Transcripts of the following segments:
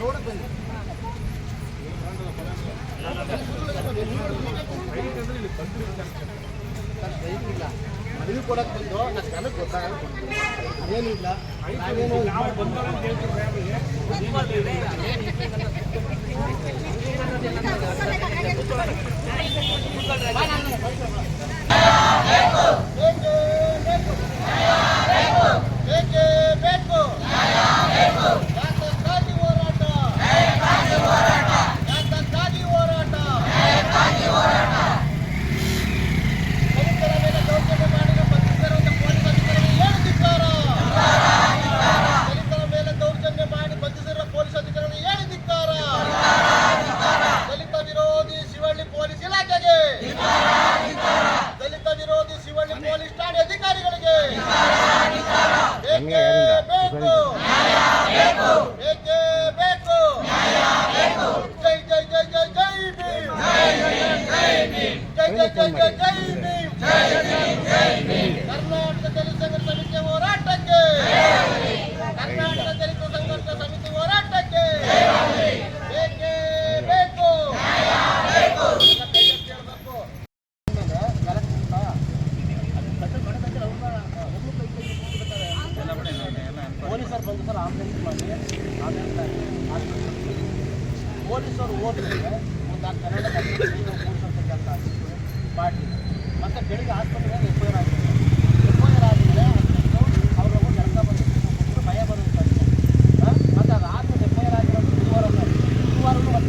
ರೋಡಕ್ಕೆ ಬನ್ನಿ ಇಲ್ಲ ಮದುವೆ ಕೊಡಕ್ಕೆ ನಾನು ಪೊಲೀಸರು ಹೋದ್ಮೇಲೆ ಒಂದು ನಾಲ್ಕು ಕನ್ನಡ ಕೆಲಸ ಆಗಿತ್ತು ಮಾಡಿ ಮತ್ತೆ ಬೆಳಿಗ್ಗೆ ಅವರು ಕೆಲಸ ಭಯ ಬರುತ್ತೆ ಮತ್ತು ಆಗಿರೋದು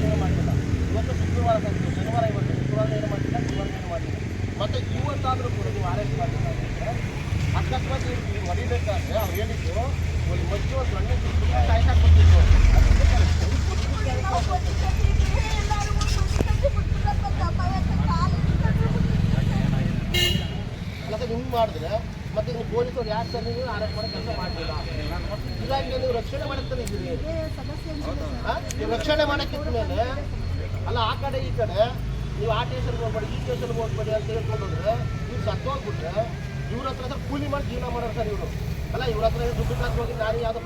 ಏನು ಇವತ್ತು ಶುಕ್ರವಾರ ಶನಿವಾರ ಇವತ್ತು ಶುಕ್ರವಾರ ಏನು ಏನು ಮತ್ತು ಇವತ್ತಾದರೂ ಕೂಡ ನೀವು ಅಕಸ್ಮಾತ್ ನೀವು ಹೊಡಿಬೇಕಾದ್ರೆ ಅವ್ರು ಹೇಳಿದ್ದು ಒಂದು ಮಜ್ಜು ಒಂದು ಸೊನ್ನೆ ಕಾಯ್ದು ಬರ್ತಿತ್ತು ಅಲ್ಲ ಸರ್ ಹಿಂಗೆ ಮಾಡಿದ್ರೆ ಮತ್ತೆ ನೀವು ಪೊಲೀಸರು ಯಾಕೆ ಸರ್ ನೀವು ಅರೆಸ್ಟ್ ಮಾಡೋ ಕೆಲಸ ಮಾಡಲಿಲ್ಲ ಹೀಗಾಗಿ ನೀವು ರಕ್ಷಣೆ ಮಾಡಕ್ಕೆ ಇದ್ದೀರಿ? ನೀವು ರಕ್ಷಣೆ ಮಾಡಕ್ಕಿದ್ದ ಮೇಲೆ ಅಲ್ಲ ಆ ಕಡೆ ಈ ಕಡೆ ನೀವು ಆ ಟೇಷನ್ಗೆ ಹೋಗ್ಬೇಡಿ ಈ ಟೇಷನ್ಗೆ ಹೋಗ್ಬೇಡಿ ಅಂತ ಹೇಳ್ಕೊಂಡ್ರೆ ನೀವು ಇವ್ರು ಸತ್ತೋಗ್ಬಿಟ್ರೆ ಇವ್ರ ಹತ್ರ ಕೂಲಿ ಮಾಡಿ ಜೀವನ ಮಾಡೋರು ಸರ್ ಇವರು. ಅಲ್ಲ, ಇವ್ರ ದುಡ್ಡು ಕಾಸು ಹೋಗಿ ನಾನು ಯಾವುದೋ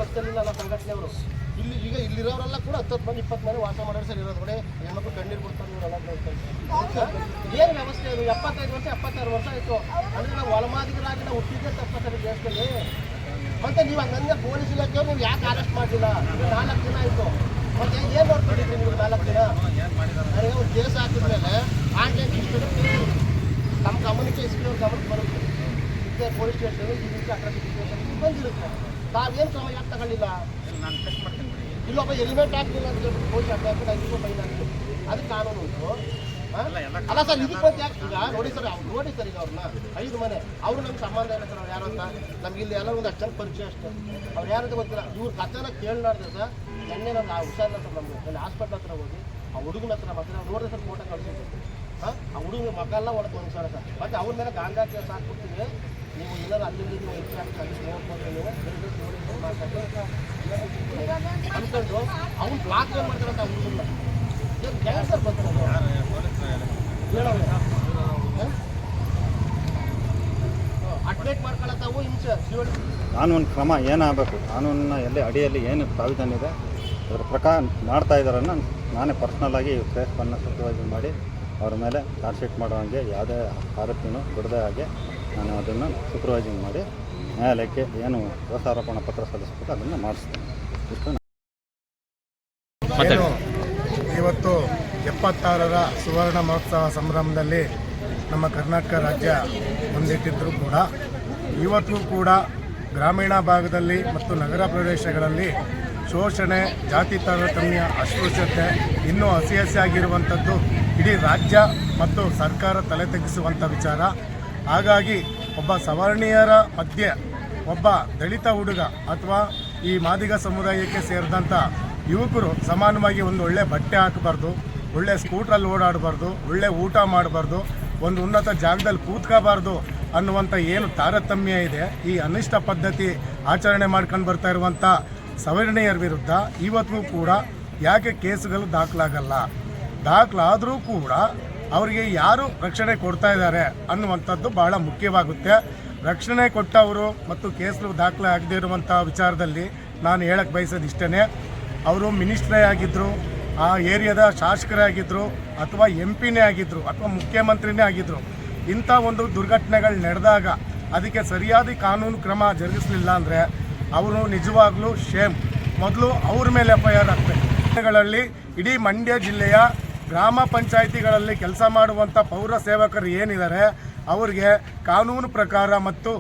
ಇಲ್ಲಿ ಈಗ ಇಲ್ಲಿರೋರೆಲ್ಲ ಕೂಡ ಇಪ್ಪತ್ತು ಮನೆ ವಾಸ ಸರ್ ಇರೋದು ಕಡೆ ಕಣ್ಣೀರು ಏನು ವ್ಯವಸ್ಥೆ ಅದು? ಎಪ್ಪತ್ತೈದು ವರ್ಷ, ಎಪ್ಪತ್ತಾರು ವರ್ಷ ಆಯಿತು. ಅಂದರೆ ನಾವು ದೇಶದಲ್ಲಿ. ಮತ್ತೆ ನೀವು ಪೊಲೀಸ್ ನೀವು ಯಾಕೆ ಅರೆಸ್ಟ್ ಮಾಡಲಿಲ್ಲ? ನಾಲ್ಕು ದಿನ ಆಯಿತು. ಮತ್ತೆ ಏನು ನೀವು ನಾಲ್ಕು ದಿನ? ಕೇಸ್ ಹಾಕಿದ್ಮೇಲೆ ಆನ್ಲೈನ್ ಇಷ್ಟು ನಮ್ಮ ಗಮನಕ್ಕೆ ಇಸ್ಕೊಂಡು ಗಮನಕ್ಕೆ ಬರುತ್ತೆ. ಇದೇ ಪೊಲೀಸ್ ಸ್ಟೇಷನ್ ಈ ರೀತಿ ಅಟ್ರಾಸಿಟಿ ಸ್ಟೇಷನ್ ಬಂದಿರುತ್ತೆ. ತಾವೇನು ಕ್ರಮ ಯಾಕೆ ತಗೊಳ್ಳಿಲ್ಲ ಇಲ್ಲೊಬ್ಬ ಹೆಲ್ಮೆಟ್ ಹಾಕ್ಲಿಲ್ಲ ಅಂತ ಹೇಳ್ಬಿಟ್ಟು ಪೊಲೀಸ್ ಅಡ್ಡ ಹಾಕಿದ್ರೆ ಐದು ರೂಪಾಯಿ ಫೈನ್ ಹಾಕಿದ್ರು ಅದಕ್ಕೆ ಕಾನೂನು ಉಂಟು? ಅಲ್ಲ ಸರ್ ಇದಕ್ಕೆ ಬಂದು ಯಾಕೆ ಈಗ ನೋಡಿ ಸರ್ ಅವ್ರು ನೋಡಿ ಸರ್ ಈಗ ಅವ್ರನ್ನ. ಐದು ಮನೆ. ಅವರು ನಮ್ಗೆ ಸಂಬಂಧ ಇಲ್ಲ ಸರ್ ಅವ್ರು ಯಾರು ಅಂತ. ನಮ್ಗೆ ಇಲ್ಲಿ ಎಲ್ಲ ಒಂದು ಅಷ್ಟು ಪರಿಚಯ ಅಷ್ಟೇ. ಅವ್ರು ಯಾರು ಅಂತ ಗೊತ್ತಿಲ್ಲ. ಇವ್ರ ಕಥೆನ ಕೇಳಲಾರ್ದೆ ಸರ್ ನೆನ್ನೆ ನಾನು ಆ ಹುಷಾರಿಲ್ಲ ಸರ್ ನಮ್ಗೆ. ಅಲ್ಲಿ ಹಾಸ್ಪಿಟ್ಲ್ ಹತ್ರ ಹೋಗಿ ಆ ಹುಡುಗನ ಹತ್ರ ಮತ್ತೆ ನಾವು ನೋಡಿದ್ರೆ ಸರ್ ಫೋಟೋ ಕಳಿಸಿದ್ವಿ ಹಾಂ? ಆ ಹುಡುಗನ ಮಗ ಎಲ್ಲ ಒಳಗೆ ಒಂದು ಸರ್. ಮತ್ತೆ ಅವ್ರ ಮೇಲೆ ಗಾಂಜಾ ಕೇಸ್ ಹಾಕ್ಬಿಡ್ತೀವಿ ನೀವು ಏನಾದ್ರು ಅಲ್ಲಿ ಇಲ್ಲಿ ನೀವು ಹೆಚ್ಚು ಹಾಕಿ ಅಲ್ಲಿ ನೋಡ್ಕೊಂಡು ನೀವು ದಯವಿಟ್ಟು ನೋಡಿ ಇದು ಮಾಡ್ಕೊಂಡು ಅನ್ಕೊಂಡು ಅವ್ನು ಬ್ಲಾಕ್ ಏನು ಮಾಡ್ತಾರಂತ ಆ ಹುಡುಗನ ಏನು ಕ್ಯಾನ್ಸರ್ ಬಂತು ಅಡ್ಮಿಟ್ ಮಾಡ್ಕೊಳತ್ತಾವು ಹಿಂಸೆ ಶಿವಳ್ಳಿ ಕಾನೂನು ಕ್ರಮ ಏನಾಗಬೇಕು? ಕಾನೂನಿನ ಎಲ್ಲಿ ಅಡಿಯಲ್ಲಿ ಏನು ಪ್ರಾವಿಧಾನ ಇದೆ? ಅದರ ಪ್ರಕಾರ ಮಾಡ್ತಾ ಇದ್ದಾರನ್ನ ನಾನೇ ಪರ್ಸ್ನಲ್ಲಾಗಿ ಕೇಸನ್ನು ಸೂಪರ್ವೈಸ್ ಮಾಡಿ ಅವ್ರ ಮೇಲೆ ಚಾರ್ಜ್ ಶೀಟ್ ಮಾಡೋ ಹಾಗೆ ಯಾವುದೇ ಆರೋಪಿನೂ ಬಿಡದೆ ಹಾಗೆ ನಾನು ಅದನ್ನು ಸೂಪರ್ವೈಸಿಂಗ್ ಮಾಡಿ ನ್ಯಾಯಾಲಯಕ್ಕೆ ಏನು ದೋಷಾರೋಪಣಾ ಪತ್ರ ಸಲ್ಲಿಸಬೇಕು ಅದನ್ನು ಮಾಡಿಸ್ತೇನೆ. ಇಷ್ಟು ಏನು? ಇವತ್ತು ಎಪ್ಪತ್ತಾರರ ಸುವರ್ಣ ಮಹೋತ್ಸವ ಸಂಭ್ರಮದಲ್ಲಿ ನಮ್ಮ ಕರ್ನಾಟಕ ರಾಜ್ಯ ಮುಂದಿಟ್ಟಿದ್ದರೂ ಕೂಡ ಇವತ್ತು ಕೂಡ ಗ್ರಾಮೀಣ ಭಾಗದಲ್ಲಿ ಮತ್ತು ನಗರ ಪ್ರದೇಶಗಳಲ್ಲಿ ಶೋಷಣೆ ಜಾತಿ ತಾರತಮ್ಯ ಅಸ್ಪೃಶ್ಯತೆ ಇನ್ನೂ ಹಸಿ ಹಸಿಯಾಗಿರುವಂಥದ್ದು ಇಡೀ ರಾಜ್ಯ ಮತ್ತು ಸರ್ಕಾರ ತಲೆ ತೆಗೆಸುವಂಥ ವಿಚಾರ. ಹಾಗಾಗಿ ಒಬ್ಬ ಸವರ್ಣೀಯರ ಮಧ್ಯೆ ಒಬ್ಬ ದಲಿತ ಹುಡುಗ ಅಥವಾ ಈ ಮಾದಿಗ ಸಮುದಾಯಕ್ಕೆ ಸೇರಿದಂಥ ಯುವಕರು ಸಮಾನವಾಗಿ ಒಂದು ಒಳ್ಳೆ ಬಟ್ಟೆ ಹಾಕಬಾರ್ದು, ಒಳ್ಳೆ ಸ್ಕೂಟ್ರಲ್ಲಿ ಓಡಾಡಬಾರ್ದು, ಒಳ್ಳೆ ಊಟ ಮಾಡಬಾರ್ದು, ಒಂದು ಉನ್ನತ ಜಾಗದಲ್ಲಿ ಕೂತ್ಕೋಬಾರ್ದು ಅನ್ನುವಂಥ ಏನು ತಾರತಮ್ಯ ಇದೆ. ಈ ಅನಿಷ್ಟ ಪದ್ಧತಿ ಆಚರಣೆ ಮಾಡ್ಕೊಂಡು ಬರ್ತಾ ಇರುವಂಥ ಸವರ್ಣೀಯರ ವಿರುದ್ಧ ಇವತ್ತಿಗೂ ಕೂಡ ಯಾಕೆ ಕೇಸುಗಳು ದಾಖಲಾಗಲ್ಲ? ದಾಖಲಾದರೂ ಕೂಡ ಅವರಿಗೆ ಯಾರು ರಕ್ಷಣೆ ಕೊಡ್ತಾ ಇದ್ದಾರೆ ಅನ್ನುವಂಥದ್ದು ಬಹಳ ಮುಖ್ಯವಾಗುತ್ತೆ. ರಕ್ಷಣೆ ಕೊಟ್ಟವರು ಮತ್ತು ಕೇಸು ದಾಖಲೆ ಆಗದೇ ಇರುವಂಥ ವಿಚಾರದಲ್ಲಿ ನಾನು ಹೇಳಕ್ಕೆ ಬಯಸೋದು ಇಷ್ಟೇ ಅವರು ಮಿನಿಸ್ಟ್ರೇ ಆಗಿದ್ದರು ಆ ಏರಿಯಾದ ಶಾಸಕರೇ ಆಗಿದ್ದರು ಅಥವಾ ಎಂ ಪಿನೇ ಆಗಿದ್ದರು ಅಥವಾ ಮುಖ್ಯಮಂತ್ರಿನೇ ಆಗಿದ್ದರು ಇಂಥ ಒಂದು ದುರ್ಘಟನೆಗಳು ನಡೆದಾಗ ಅದಕ್ಕೆ ಸರಿಯಾದ ಕಾನೂನು ಕ್ರಮ ಜರುಗಿಸಲಿಲ್ಲ ಅಂದರೆ ಅವರು ನಿಜವಾಗ್ಲೂ ಶೇಮ್. ಮೊದಲು ಅವ್ರ ಮೇಲೆ ಎಫ್ ಐ ಆರ್ ಆಗ್ತದೆ ಇಡೀ ಮಂಡ್ಯ ಜಿಲ್ಲೆಯ ಗ್ರಾಮ ಪಂಚಾಯಿತಿಗಳಲ್ಲಿ ಕೆಲಸ ಮಾಡುವಂಥ ಪೌರ ಸೇವಕರು ಏನಿದ್ದಾರೆ, ಅವರಿಗೆ ಕಾನೂನು ಪ್ರಕಾರ ಮತ್ತು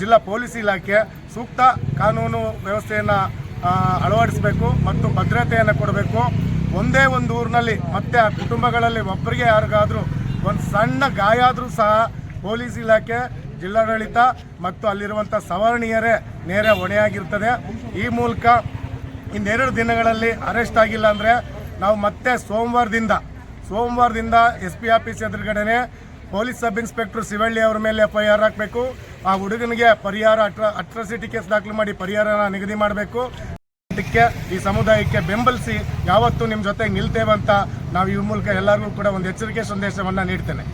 ಜಿಲ್ಲಾ ಪೊಲೀಸ್ ಇಲಾಖೆ ಸೂಕ್ತ ಕಾನೂನು ವ್ಯವಸ್ಥೆಯನ್ನು ಅಳವಡಿಸಬೇಕು ಮತ್ತು ಭದ್ರತೆಯನ್ನು ಕೊಡಬೇಕು. ಒಂದೇ ಒಂದು ಊರಿನಲ್ಲಿ ಮತ್ತೆ ಆ ಕುಟುಂಬಗಳಲ್ಲಿ ಒಬ್ಬರಿಗೆ ಯಾರಿಗಾದರೂ ಒಂದು ಸಣ್ಣ ಗಾಯ ಆದರೂ ಸಹ ಪೊಲೀಸ್ ಇಲಾಖೆ, ಜಿಲ್ಲಾಡಳಿತ ಮತ್ತು ಅಲ್ಲಿರುವಂಥ ಸವರ್ಣೀಯರೇ ನೇರ ಹೊಣೆಯಾಗಿರ್ತದೆ. ಈ ಮೂಲಕ ಇನ್ನೆರಡು ದಿನಗಳಲ್ಲಿ ಅರೆಸ್ಟ್ ಆಗಿಲ್ಲ ಅಂದರೆ ನಾವು ಮತ್ತೆ ಸೋಮವಾರದಿಂದ ಸೋಮವಾರದಿಂದ ಎಸ್ ಪಿ ಆಫೀಸ್ ಎದುರುಗಡೆನೆ ಪೊಲೀಸ್ ಸಬ್ ಇನ್ಸ್ಪೆಕ್ಟರ್ ಶಿವಳ್ಳಿ ಅವರ ಮೇಲೆ ಎಫ್ ಐ ಆರ್ ಹಾಕಬೇಕು. ಆ ಹುಡುಗನಿಗೆ ಪರಿಹಾರ ಅಟ್ರ, ಅಟ್ರಾಸಿಟಿ ಕೇಸ್ ದಾಖಲು ಮಾಡಿ ಪರಿಹಾರನ ನಿಗದಿ ಮಾಡಬೇಕು. ಇದಕ್ಕೆ ಈ ಸಮುದಾಯಕ್ಕೆ ಬೆಂಬಲಿಸಿ ಯಾವತ್ತೂ ನಿಮ್ಮ ಜೊತೆಗೆ ನಿಲ್ತೇವೆ ಅಂತ ನಾವು ಈ ಮೂಲಕ ಎಲ್ಲರಿಗೂ ಕೂಡ ಒಂದು ಎಚ್ಚರಿಕೆ ಸಂದೇಶವನ್ನು ನೀಡ್ತೇನೆ.